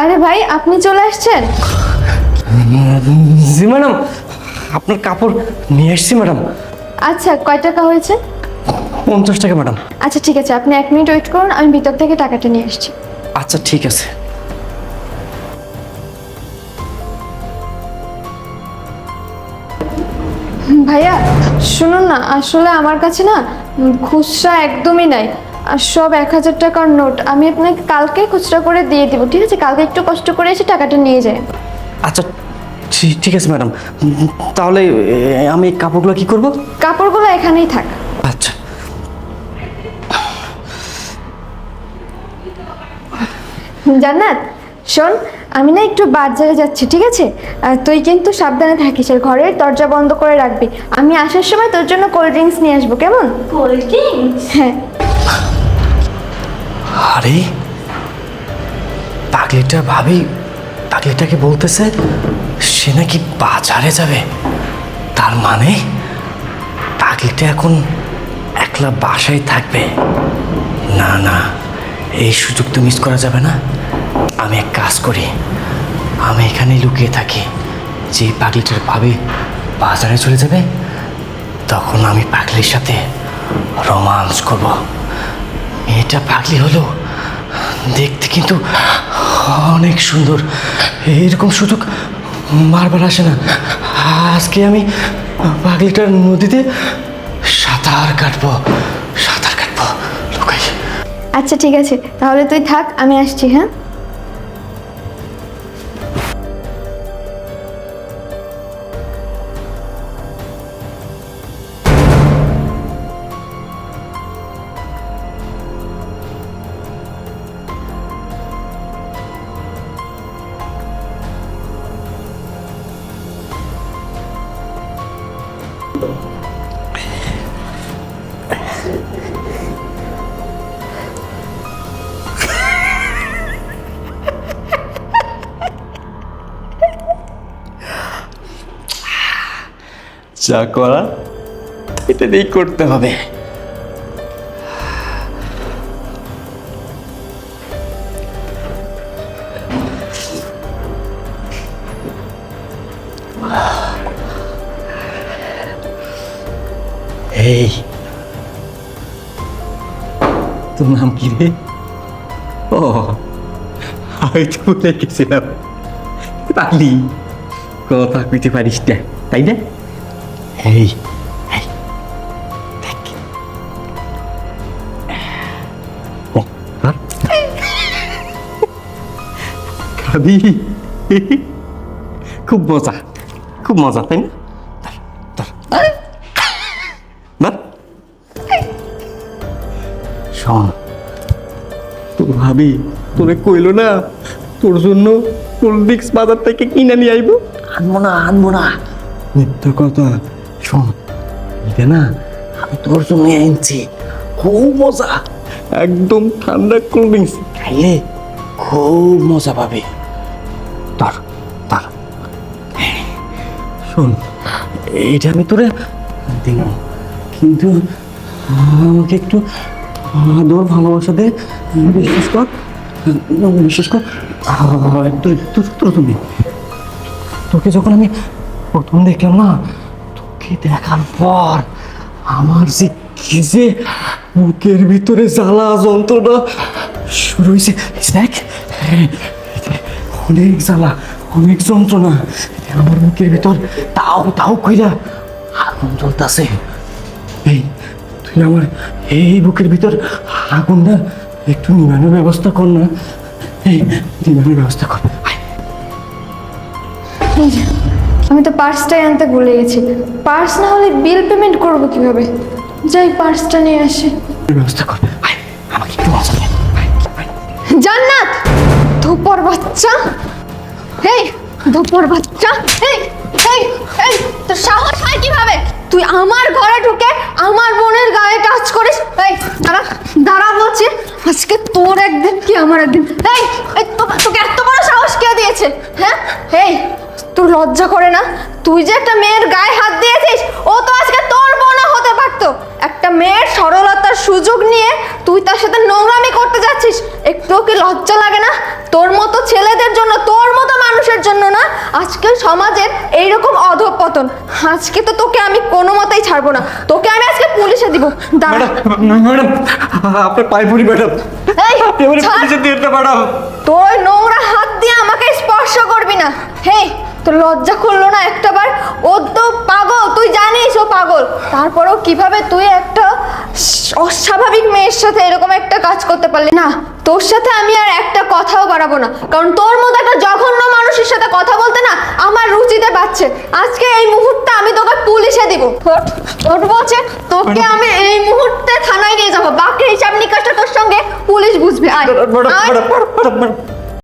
আরে ভাই আপনি চলে আসছেন? জি ম্যাডাম আপনার কাপড় নিয়ে এসছি ম্যাডাম। আচ্ছা কয় টাকা হয়েছে? পঞ্চাশ টাকা ম্যাডাম। আচ্ছা ঠিক আছে আপনি এক মিনিট ওয়েট করুন আমি ভিতর থেকে টাকাটা নিয়ে আসছি। আচ্ছা ঠিক আছে। ভাইয়া শুনুন না আসলে আমার কাছে না খুচরা একদমই নাই। আর সব এক হাজার টাকার নোট আমি আপনাকে কালকে খুচরা করে দিয়ে দিব ঠিক আছে? কালকে একটু কষ্ট করে এসে টাকাটা নিয়ে যায় আচ্ছা ঠিক- আছে ম্যাডাম। তাহলে আমি কাপড়গুলো কি করব? কাপড়গুলো এখানেই থাক। আচ্ছা। জান্নাত শোন আমি না একটু বাজারে যাচ্ছি ঠিক আছে? আর তুই কিন্তু সাবধানে থাকিস আর ঘরের দরজা বন্ধ করে রাখবি। আমি আসার সময় তোর জন্য কোল্ড ড্রিঙ্কস নিয়ে আসব কেমন? Cold drinks? হ্যাঁ। আরে, পাগলিটা ভাবি, পাগলিটাকে বলতেছে সে নাকি বাজারে যাবে। তার মানে পাগলিটা এখন একলা বাসায় থাকবে। না না, এই সুযোগ তো মিস করা যাবে না। আমি এক কাজ করি, আমি এখানে লুকিয়ে থাকি। যে পাগলিটার ভাবি বাজারে চলে যাবে, তখন আমি পাগলির সাথে রোমান্স করব। মেয়েটা পাগলি হলো। দেখতে কিন্তু অনেক সুন্দর। এইরকম সুযোগ বারবার আসে না। আজকে আমি পাগলিটার নদীতে সাঁতার কাটবো সাঁতার কাটবো। লুকাই। আচ্ছা ঠিক আছে। তাহলে তুই থাক, আমি আসছি হ্যাঁ? যা করা, এটা দিয়েই করতে হবে। এই, তোর নাম কি রে? ও, আমি তো ভুলে গেছিলাম। পাগলি, কথা কইতে পারিস না, তাই না? এই এই দেখ খাবি খুব মজা খুব মজা তাই না। শোন তোর ভাবি তোরে কইলো না তোর জন্য কোল্ড ড্রিঙ্কস বাজার থেকে কিনে নিয়ে আইবো? আনব না আনব না। মিথ্যা কথা। শোন এটা না? আমি তোর জন্য আনছি। খুব মজা। একদম ঠান্ডা কোল্ড ড্রিঙ্কস খাইলে খুব মজা পাবে। তার তার শোন এইটা আমি তোরে দিব। কিন্তু আমাকে একটু আদর ভালোবাসা দে। বিশ্বাস কর বিশ্বাস কর। আহ, একটু একটু তোর তুমি তোকে যখন আমি প্রথম দেখলাম না তোকে দেখার পর আমার যে কি যে বুকের ভিতরে জ্বালা যন্ত্রণা শুরু হয়েছে। দেখ অনেক জ্বালা, অনেক যন্ত্রণা। আমার বুকের ভিতর তাও তাও কইরা আগুন জ্বলতাছে। এই, তুই আমার এই বুকের ভিতর আগুনটা একটু নিবানোর ব্যবস্থা কর না। এই, নিবানোর ব্যবস্থা কর। আমি তো পার্সটাই আনতে ভুলে গেছি। পার্স না হলে বিল পেমেন্ট করব কীভাবে? যাই পার্সটা নিয়ে আসি। ব্যবস্থা কর। আমাকে একটু আয়। জান্নাত! ধূপর বাচ্চা! এই ধূপর বাচ্চা! এই এই এই তোর সাহস হয় কীভাবে? তুই আমার ঘরে ঢুকে আমার বোনের গায়ে টাচ করিস? এই দাঁড়া দাঁড়া বলছি আজকে তোর একদিন কি আমার একদিন? এই তোকে এত বড় সাহস কে দিয়েছে? হ্যাঁ? এই তোর লজ্জা করে না? তুই যে একটা মেয়ের গায়ে হাত দিয়েছিস ও তো আজকে তোর বোনা হতে পারতো। একটা মেয়ের সরলতার সুযোগ নিয়ে তুই তার সাথে নোংরামি করতে যাচ্ছিস। একটুও কি লজ্জা লাগে না? তোর মতো ছেলেদের জন্য তোর মতো মানুষের জন্য না? আজকে সমাজের এইরকম অধঃপতন। আজকে তো তোকে আমি কোনো মতেই ছাড়বো না। তোকে আমি আজকে পুলিশে দিব। দাঁড়া। ম্যাডাম আপনার পায়ে পড়ি। পুলিশে দিয়ে ম্যাডাম। তোর নোংরা হাত দিয়ে আমাকে স্পর্শ করবি না। হেই তোর লজ্জা করল না একটাবার? ও তো পাগল তুই জানিস ও পাগল। তারপরেও কীভাবে তুই একটা অস্বাভাবিক মেয়ের সাথে এরকম একটা কাজ করতে পারলি? না তোর সাথে আমি আর একটা কথাও বাড়াবো না। কারণ তোর মতো একটা জঘন্য মানুষের সাথে কথা বলতে না আমার রুচিতে পাচ্ছে। আজকে এই মুহূর্তে আমি তোকে পুলিশে দিব। ওঠ বলছে তোকে আমি এই মুহূর্তে থানায় নিয়ে যাব। বাকি হিসাব নিকাশটা তোর সঙ্গে পুলিশ বুঝবে। আয়।